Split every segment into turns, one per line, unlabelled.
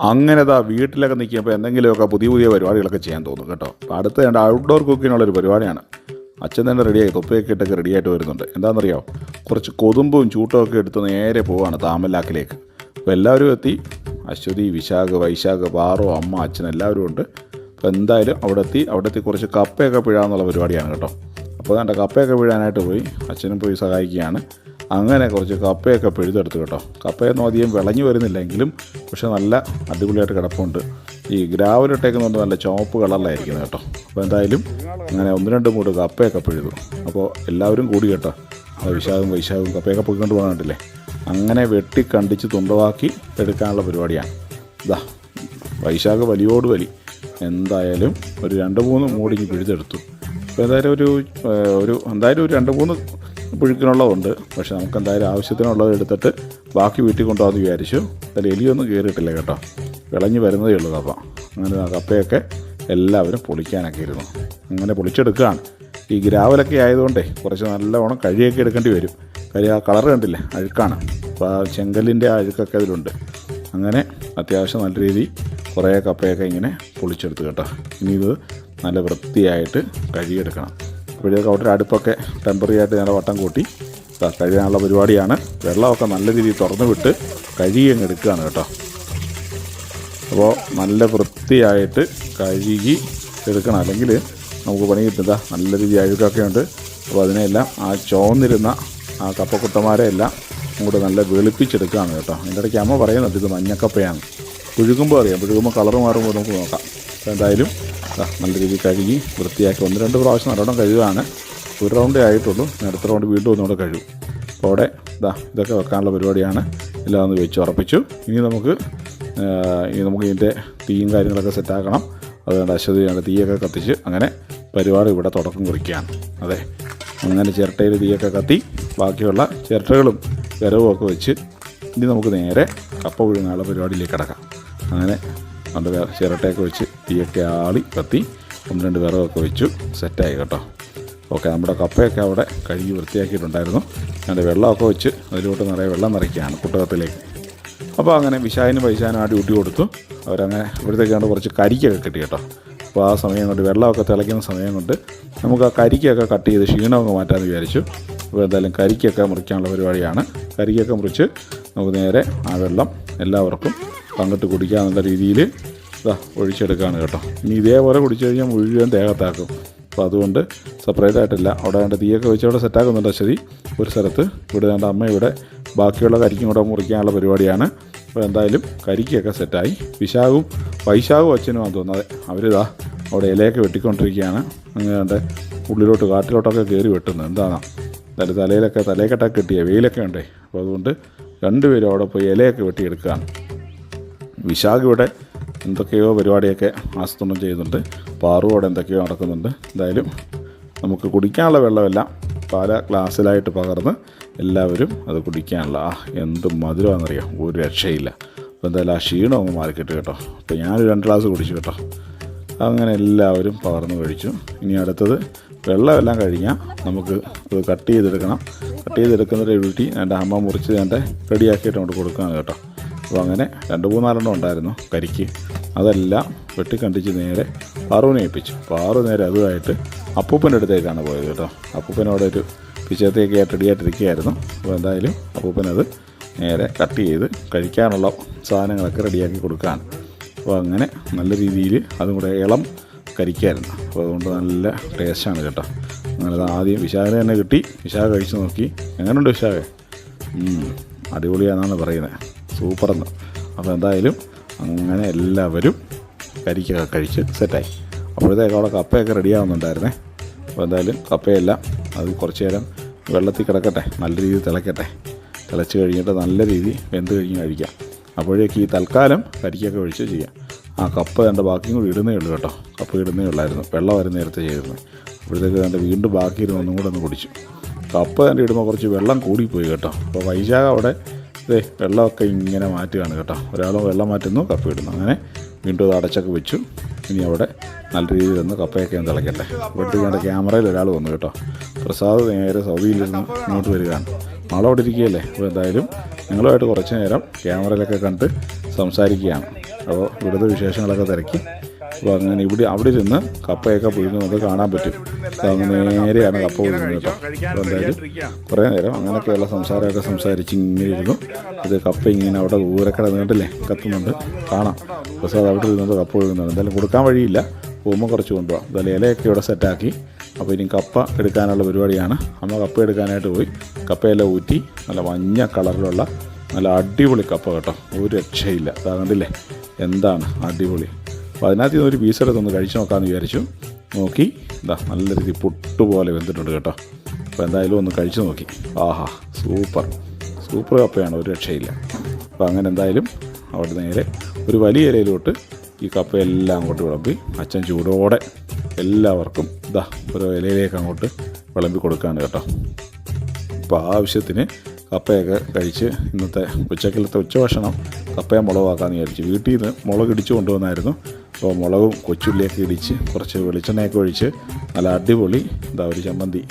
അങ്ങനെ ദാ വീട്ടിലൊക്കെ നിൽക്കുമ്പോൾ എന്തെങ്കിലുമൊക്കെ പുതിയ പുതിയ പരിപാടികളൊക്കെ ചെയ്യാൻ തോന്നും കേട്ടോ. അടുത്ത രണ്ട് ഔട്ട്ഡോർ കുക്കിങ്ങിനുള്ളൊരു പരിപാടിയാണ്. അച്ഛൻ തന്നെ റെഡിയായി തൊപ്പയൊക്കെ ഇട്ടൊക്കെ റെഡിയായിട്ട് വരുന്നുണ്ട്. എന്താണെന്നറിയാമോ കുറച്ച് കൊതുമ്പും ചൂട്ടും ഒക്കെ എടുത്ത് നേരെ പോവാണ് താമല്ലാക്കിലേക്ക്. അപ്പോൾ എല്ലാവരും എത്തി. അശ്വതി വിശാഖ് വൈശാഖ് പാറു അമ്മ അച്ഛൻ എല്ലാവരും ഉണ്ട്. അപ്പോൾ എന്തായാലും അവിടെ എത്തി. അവിടെ എത്തി കുറച്ച് കപ്പയൊക്കെ പിഴാന്നുള്ള പരിപാടിയാണ് കേട്ടോ. അപ്പോൾ കണ്ട കപ്പയൊക്കെ പിഴാനായിട്ട് പോയി. അച്ഛനും പോയി സഹായിക്കുകയാണ്. അങ്ങനെ കുറച്ച് കപ്പയൊക്കെ പിഴുതെടുത്ത് കേട്ടോ. കപ്പയൊന്നും അധികം വിളഞ്ഞു വരുന്നില്ലെങ്കിലും പക്ഷെ നല്ല അടിപൊളിയായിട്ട് കിടപ്പുണ്ട്. ഈ ഗ്രാവലിട്ടേക്കുന്നുണ്ട് നല്ല ചുവപ്പ് കളറിലായിരിക്കുന്നത് കേട്ടോ. അപ്പോൾ എന്തായാലും അങ്ങനെ ഒന്ന് രണ്ട് മൂട് കപ്പയൊക്കെ പിഴുതു. അപ്പോൾ എല്ലാവരും കൂടി കേട്ടോ. വിശാഖും വൈശാഖും കപ്പയൊക്കെ പൊയ്ക്കൊണ്ട് പോകാണ്ടില്ലേ അങ്ങനെ വെട്ടി കണ്ടിച്ച് തുണ്ടവാക്കി എടുക്കാനുള്ള പരിപാടിയാണ്. ഇതാ വൈശാഖ് വലിയോട് വലി. എന്തായാലും ഒരു രണ്ട് മൂന്ന് മൂടിങ്ങി പിഴുതെടുത്തു. അപ്പോൾ എന്തായാലും ഒരു ഒരു എന്തായാലും ഒരു രണ്ട് മൂന്ന് പുഴുക്കിനുള്ളതുണ്ട്. പക്ഷെ നമുക്ക് എന്തായാലും ആവശ്യത്തിനുള്ളത് എടുത്തിട്ട് ബാക്കി വീട്ടിൽ കൊണ്ടുപോകാമെന്ന് വിചാരിച്ചു. അതിൽ എലിയൊന്നും കയറിയിട്ടില്ല കേട്ടോ. വിളഞ്ഞു വരുന്നതേ ഉള്ളൂ കപ്പ. അങ്ങനെ കപ്പയൊക്കെ എല്ലാവരും പൊളിക്കാനൊക്കെ ഇരുന്നു. അങ്ങനെ പൊളിച്ചെടുക്കുകയാണ്. ഈ ഗ്രാവലൊക്കെ ആയതുകൊണ്ടേ കുറച്ച് നല്ലവണ്ണം കഴിയൊക്കെ എടുക്കേണ്ടി വരും. കാര്യം ആ കളർ കണ്ടില്ലേ? അഴുക്കാണ്. അപ്പോൾ ആ ചെങ്കലിന്റെ ആ അഴുക്കൊക്കെ അതിലുണ്ട്. അങ്ങനെ അത്യാവശ്യം നല്ല രീതിയിൽ കുറേ കപ്പയൊക്കെ ഇങ്ങനെ പൊളിച്ചെടുത്ത് കേട്ടോ. ഇനി ഇത് നല്ല വൃത്തിയായിട്ട് കഴുകിയെടുക്കണം. അപ്പോഴേക്ക് അവിടെ അടുപ്പൊക്കെ ടെമ്പററി ആയിട്ട് ഞങ്ങളുടെ വട്ടം കൂട്ടി. കഴിയാനുള്ള പരിപാടിയാണ്. വെള്ളമൊക്കെ നല്ല രീതിയിൽ തുറന്നു വിട്ട് കഴുകി അങ്ങ് എടുക്കുകയാണ് കേട്ടോ. അപ്പോൾ നല്ല വൃത്തിയായിട്ട് കഴുകി എടുക്കണം. അല്ലെങ്കിൽ നമുക്ക് പണി കിട്ടുക നല്ല രീതി അഴുക്കൊക്കെ ഉണ്ട്. അപ്പോൾ അതിനെല്ലാം ആ ചോന്നിരുന്ന ആ കപ്പക്കുട്ടന്മാരെ എല്ലാം ഇങ്ങോട്ട് നല്ല വെളുപ്പിച്ചെടുക്കുകയാണ് കേട്ടോ. അതിന്റെ ഇടയ്ക്ക് അമ്മ പറയുന്നുണ്ട് ഇത് മഞ്ഞക്കപ്പയാണ്. പുഴുകുമ്പോൾ അറിയാം. പുഴുകുമ്പോൾ കളർ മാറുമ്പോൾ നമുക്ക് നോക്കാം. അപ്പോൾ എന്തായാലും നല്ല രീതിയിൽ കഴുകി വൃത്തിയാക്കി ഒന്ന് രണ്ട് പ്രാവശ്യം നല്ലോണം കഴുകുകയാണ്. ഒരു റൗണ്ടേ ആയിട്ടുള്ളൂ. അടുത്ത റൗണ്ട് വീണ്ടും ഒന്നുകൂടെ കഴുകും. അപ്പോൾ അവിടെ ഇതാ ഇതൊക്കെ വെക്കാനുള്ള പരിപാടിയാണ്. എല്ലാം ഒന്ന് വെച്ച് ഉറപ്പിച്ചു. ഇനി നമുക്ക് ഇനി നമുക്ക് ഇതിന്റെ തീയും കാര്യങ്ങളൊക്കെ സെറ്റാക്കണം അതുകൊണ്ട് അശ്വതിയാണ് തീയൊക്കെ കത്തിച്ച് അങ്ങനെ പരിപാടി ഇവിടെ തുടക്കം കുറിക്കുകയാണ്. അതെ. അങ്ങനെ ചിരട്ടയിൽ തീയൊക്കെ കത്തി ബാക്കിയുള്ള ചിരട്ടകളും വിരവും ഒക്കെ വെച്ച് ഇനി നമുക്ക് നേരെ കപ്പ പുഴുങ്ങാനുള്ള പരിപാടിയിലേക്ക് കിടക്കാം. അങ്ങനെ രണ്ട് വേ- ചിരട്ടയൊക്കെ വെച്ച് തീയൊക്കെ ആളി കത്തി. ഒന്ന് രണ്ട് വിറകൊക്കെ വെച്ചു. സെറ്റായി കേട്ടോ. ഓക്കെ നമ്മുടെ കപ്പയൊക്കെ അവിടെ കഴുകി വൃത്തിയാക്കിയിട്ടുണ്ടായിരുന്നു. അതിന്റെ വെള്ളമൊക്കെ വെച്ച് അതിലോട്ട് നിറയെ വെള്ളം നിറയ്ക്കുകയാണ് കുട്ടകത്തിലേക്ക്. അപ്പോൾ അങ്ങനെ വിശാലിനും പൈശാനും ആ ഡ്യൂട്ടി കൊടുത്തു. അവരങ്ങനെ ഇവിടത്തേക്കാണ്ട് കുറച്ച് കരിക്കൊക്കെ കിട്ടി കേട്ടോ. അപ്പോൾ ആ സമയം കൊണ്ട് വെള്ളമൊക്കെ തിളയ്ക്കുന്ന സമയം കൊണ്ട് നമുക്ക് ആ കരിക്കൊക്കെ കട്ട് ചെയ്ത് ക്ഷീണമൊക്കെ മാറ്റാമെന്ന് വിചാരിച്ചു. അപ്പോൾ എന്തായാലും കരിക്കൊക്കെ മുറിക്കാനുള്ള പരിപാടിയാണ്. കരിക്കൊക്കെ മുറിച്ച് നമുക്ക് നേരെ ആ വെള്ളം എല്ലാവർക്കും പങ്കിട്ട് കുടിക്കാമെന്നുള്ള രീതിയിൽ ഇതാ ഒഴിച്ചെടുക്കുകയാണ് കേട്ടോ. ഇനി ഇതേപോലെ കുടിച്ചു കഴിഞ്ഞാൽ മുഴുവൻ ദേഹത്താക്കും അപ്പോൾ അതുകൊണ്ട് സെപ്പറേറ്റ് ആയിട്ടില്ല. അവിടെ വേണ്ട തീയൊക്കെ വെച്ച് അവിടെ സെറ്റാക്കുന്നുണ്ട് ശരി ഒരു സ്ഥലത്ത്. ഇവിടെ വേണ്ട അമ്മ ഇവിടെ. ബാക്കിയുള്ള കരിക്കും കൂടെ മുറിക്കാനുള്ള പരിപാടിയാണ്. അപ്പോൾ എന്തായാലും കരിക്കൊക്കെ സെറ്റായി വിശാഖും വൈശാഖും അച്ഛനും ആണെന്ന് തോന്നുന്നത് അവരിതാ അവിടെ ഇലയൊക്കെ വെട്ടിക്കൊണ്ടിരിക്കുകയാണ്. അങ്ങനെ ഉള്ളിലോട്ട് കാട്ടിലോട്ടൊക്കെ കയറി വെട്ടുന്നത്. എന്താണ്? തലയിലൊക്കെ തലയെക്കെട്ടൊക്കെ കിട്ടിയ വെയിലൊക്കെ ഉണ്ടേ അപ്പോൾ അതുകൊണ്ട് രണ്ടുപേരും അവിടെ പോയി ഇലയൊക്കെ വെട്ടിയെടുക്കുകയാണ്. വിശാഖ് ഇവിടെ എന്തൊക്കെയോ പരിപാടിയൊക്കെ ആസൂത്രണം ചെയ്യുന്നുണ്ട്. പാറു അവിടെ എന്തൊക്കെയോ നടക്കുന്നുണ്ട്. എന്തായാലും നമുക്ക് കുടിക്കാനുള്ള വെള്ളമെല്ലാം പല ഗ്ലാസ്സിലായിട്ട് പകർന്ന് എല്ലാവരും അത് കുടിക്കാനുള്ള ആ എന്ത് മധുരമാണെന്നറിയാം? ഒരു രക്ഷയില്ല. അപ്പോൾ എന്തായാലും ആ ക്ഷീണം അങ്ങ് മാറിക്കിട്ട് കേട്ടോ. അപ്പോൾ ഞാനൊരു രണ്ട് ഗ്ലാസ് കുടിച്ചു കേട്ടോ. അങ്ങനെ എല്ലാവരും പകർന്ന് കഴിച്ചു. ഇനി അടുത്തത് വെള്ളമെല്ലാം കഴിഞ്ഞാൽ നമുക്ക് ഇത് കട്ട് ചെയ്തെടുക്കണം. കട്ട് ചെയ്തെടുക്കുന്നതിന്റെ ഡ്യൂട്ടി എന്റെ അമ്മ മുറിച്ച് എന്റെ റെഡിയാക്കിയിട്ട് അങ്ങോട്ട് കൊടുക്കുകയാണ് കേട്ടോ. അപ്പോൾ അങ്ങനെ രണ്ട് മൂന്നാലെണ്ണം ഉണ്ടായിരുന്നു കരിക്ക്. അതെല്ലാം വെട്ടിക്കണ്ടിച്ച് നേരെ പാറുവിനെ ഏൽപ്പിച്ചു. പാറു നേരെ അതുമായിട്ട് അപ്പൂപ്പന്റെ അടുത്തേക്കാണ് പോയത് കേട്ടോ. അപ്പൂപ്പനോടെ ഒരു പിച്ചത്തേക്ക് ആയിട്ട് അപ്പോൾ എന്തായാലും അപ്പൂപ്പനത് നേരെ കട്ട് ചെയ്ത് കഴിക്കാനുള്ള സാധനങ്ങളൊക്കെ റെഡിയാക്കി കൊടുക്കുകയാണ്. അപ്പോൾ അങ്ങനെ നല്ല രീതിയിൽ അതും കൂടെ ഇളം കരിക്കായിരുന്നു. അപ്പോൾ അതുകൊണ്ട് നല്ല ടേസ്റ്റാണ് കേട്ടോ. അങ്ങനെ ആദ്യം വിശാഖ തന്നെ കിട്ടി. വിശാഖ കഴിച്ച് നോക്കി. എങ്ങനെയുണ്ട് വിശാഖ? അടിപൊളിയാണെന്നാണ് പറയുന്നത്. സൂപ്പറെന്ന് അപ്പോൾ എന്തായാലും അങ്ങനെ എല്ലാവരും കരിക്കൊക്കെ കഴിച്ച് സെറ്റായി. അപ്പോഴത്തേക്ക് അവിടെ കപ്പയൊക്കെ റെഡിയാവുന്നുണ്ടായിരുന്നേ അപ്പോൾ എന്തായാലും കപ്പയെല്ലാം അത് കുറച്ച് നേരം വെള്ളത്തിൽ കിടക്കട്ടെ നല്ല രീതിയിൽ തിളക്കട്ടെ. തിളച്ച് കഴിഞ്ഞിട്ട് നല്ല രീതിയിൽ വെന്ത് കഴിഞ്ഞ് കഴിക്കാം. അപ്പോഴേക്ക് ഈ തൽക്കാലം കരിക്കൊക്കെ ഒഴിച്ച് ചെയ്യാം. ആ കപ്പ എന്റെ ബാക്കിയും കൂടി ഇടുന്നേ ഉള്ളൂ കേട്ടോ. കപ്പ ഇടുന്നേ ഉള്ളായിരുന്നു. വെള്ളം വരെ നേരത്തെ ചെയ്തിരുന്നത് അപ്പോഴത്തേക്ക് എന്റെ വീണ്ടും ബാക്കി ഇരുന്ന് ഒന്നും കൂടെ ഒന്ന് കുടിച്ചു. കപ്പ എന്റെ ഇടുമ്പോൾ കുറച്ച് വെള്ളം കൂടിപ്പോയി കേട്ടോ. അപ്പോൾ വൈശാഖ അവിടെ വെള്ളമൊക്കെ ഇങ്ങനെ മാറ്റുകയാണ് കേട്ടോ. ഒരാൾ വെള്ളം മാറ്റുന്നു കപ്പ ഇടുന്നു. അങ്ങനെ വീണ്ടും അത് അടച്ചൊക്കെ വെച്ചു. ഇനി അവിടെ നല്ല രീതിയിൽ ഒന്ന് കപ്പയൊക്കെ ഒന്ന് തിളയ്ക്കട്ടെ കണ്ട ക്യാമറയിൽ ഒരാൾ വന്നു കേട്ടോ. പ്രസാദ് നേരെ സൗദിയിൽ നിന്ന് ഇങ്ങോട്ട് വരികയാണ്. നാളെ അവിടെ ഇരിക്കുകയല്ലേ? അപ്പോൾ എന്തായാലും ഞങ്ങളുമായിട്ട് കുറച്ച് നേരം ക്യാമറയിലൊക്കെ കണ്ട് സംസാരിക്കുകയാണ്. അപ്പോൾ ഇവിടുത്തെ വിശേഷങ്ങളൊക്കെ തിരക്കി. അപ്പോൾ അങ്ങനെ ഇവിടെ അവിടെ ഇരുന്ന് കപ്പയൊക്കെ പുഴുങ്ങുന്നത് കാണാൻ പറ്റും. അങ്ങനെ നേരെയാണ് കപ്പ പുഴുങ്ങുന്നത് കേട്ടോ. അപ്പോൾ എന്തായാലും കുറേ നേരം അങ്ങനെയൊക്കെയുള്ള സംസാരമൊക്കെ സംസാരിച്ച് ഇങ്ങനെ ഇരുന്നു. ഇത് കപ്പ ഇങ്ങനെ അവിടെ ദൂരെ കിടന്നിട്ടില്ലേ കത്തുന്നുണ്ട്. കാണാം. പക്ഷെ അത് അവിടെ ഇരുന്നത് കപ്പ പുഴുങ്ങുന്നുണ്ട്. എന്തായാലും കൊടുക്കാൻ വഴിയില്ല. പോകുമ്പോൾ കുറച്ച് കൊണ്ടുപോകാം. എന്തായാലും ഇലയൊക്കെ ഇവിടെ സെറ്റാക്കി. അപ്പോൾ ഇനി കപ്പ എടുക്കാനുള്ള പരിപാടിയാണ്. അമ്മ കപ്പ എടുക്കാനായിട്ട് പോയി. കപ്പയെല്ലാം ഊറ്റി നല്ല മഞ്ഞ കളറിലുള്ള നല്ല അടിപൊളി കപ്പ കേട്ടോ. ഒരു രക്ഷയില്ല. അതാ കണ്ടില്ലേ? എന്താണ് അടിപൊളി? അപ്പോൾ അതിനകത്ത് നിന്ന് ഒരു പീസ് എടുത്തൊന്ന് കഴിച്ച് നോക്കാമെന്ന് വിചാരിച്ചു. നോക്കി. എന്താ നല്ല രീതിയിൽ പുട്ടുപോലെ വെന്തിട്ടുണ്ട് കേട്ടോ. അപ്പോൾ എന്തായാലും ഒന്ന് കഴിച്ചു നോക്കി. ആഹാ സൂപ്പർ. സൂപ്പർ കപ്പയാണ് ഒരു രക്ഷയില്ല. അപ്പോൾ അങ്ങനെ എന്തായാലും അവിടെ നേരെ ഒരു വലിയ ഇലയിലോട്ട് ഈ കപ്പയെല്ലാം അങ്ങോട്ട് വിളമ്പി അച്ഛൻ ചൂടോടെ എല്ലാവർക്കും ഇതാ ഓരോ ഇലയിലേക്ക് അങ്ങോട്ട് വിളമ്പി കൊടുക്കുകയാണ് കേട്ടോ. അപ്പോൾ ആവശ്യത്തിന് കപ്പയൊക്കെ കഴിച്ച് ഇന്നത്തെ ഉച്ചക്കലത്തെ ഉച്ചഭക്ഷണം കപ്പയെ മുളകാക്കാമെന്ന് വിചാരിച്ചു. വീട്ടിൽ നിന്ന് മുളക് ഇടിച്ചു കൊണ്ടുവന്നായിരുന്നു. അപ്പോൾ മുളകും കൊച്ചുള്ളിയൊക്കെ ഇടിച്ച് കുറച്ച് വെളിച്ചെണ്ണയൊക്കെ ഒഴിച്ച് നല്ല അടിപൊളി എന്താ ഒരു ചമ്മന്തി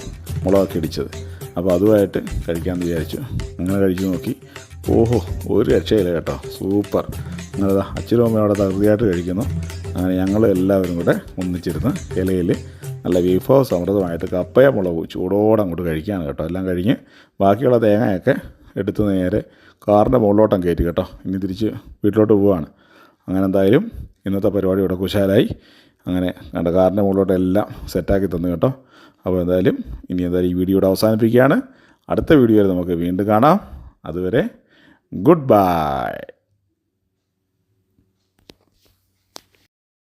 മുളകൊക്കെ ഇടിച്ചത്. അപ്പോൾ അതുമായിട്ട് കഴിക്കാമെന്ന് വിചാരിച്ചു. അങ്ങനെ കഴിച്ചു നോക്കി. ഓഹോ ഒരു രക്ഷയില്ല കേട്ടോ. സൂപ്പർ. അങ്ങനെ അച്ഛനും അമ്മയും അവിടെ തകൃതിയായിട്ട് കഴിക്കുന്നു. അങ്ങനെ ഞങ്ങൾ എല്ലാവരും കൂടെ ഒന്നിച്ചിരുന്ന് ഇലയിൽ നല്ല വിഭവ സമൃദ്ധമായിട്ട് കപ്പയ മുളക് ചൂടോടെ അങ്ങോട്ട് കഴിക്കുകയാണ് കേട്ടോ. എല്ലാം കഴിഞ്ഞ് ബാക്കിയുള്ള തേങ്ങയൊക്കെ എടുത്ത് നേരെ കാറിന്റെ മുകളിലോട്ടം കയറ്റി കേട്ടോ. ഇനി തിരിച്ച് വീട്ടിലോട്ട് പോവുകയാണ് അങ്ങനെ എന്തായാലും ഇന്നത്തെ പരിപാടി ഇവിടെ കുശാലായി. അങ്ങനെ കണ്ട കാറിന്റെ മുകളിലോട്ട് എല്ലാം സെറ്റാക്കി തന്നു കേട്ടോ. അപ്പോൾ എന്തായാലും ഇനി എന്തായാലും ഈ വീഡിയോ ഇവിടെ അവസാനിപ്പിക്കുകയാണ്. അടുത്ത വീഡിയോയിൽ നമുക്ക് വീണ്ടും കാണാം. അതുവരെ ഗുഡ് ബൈ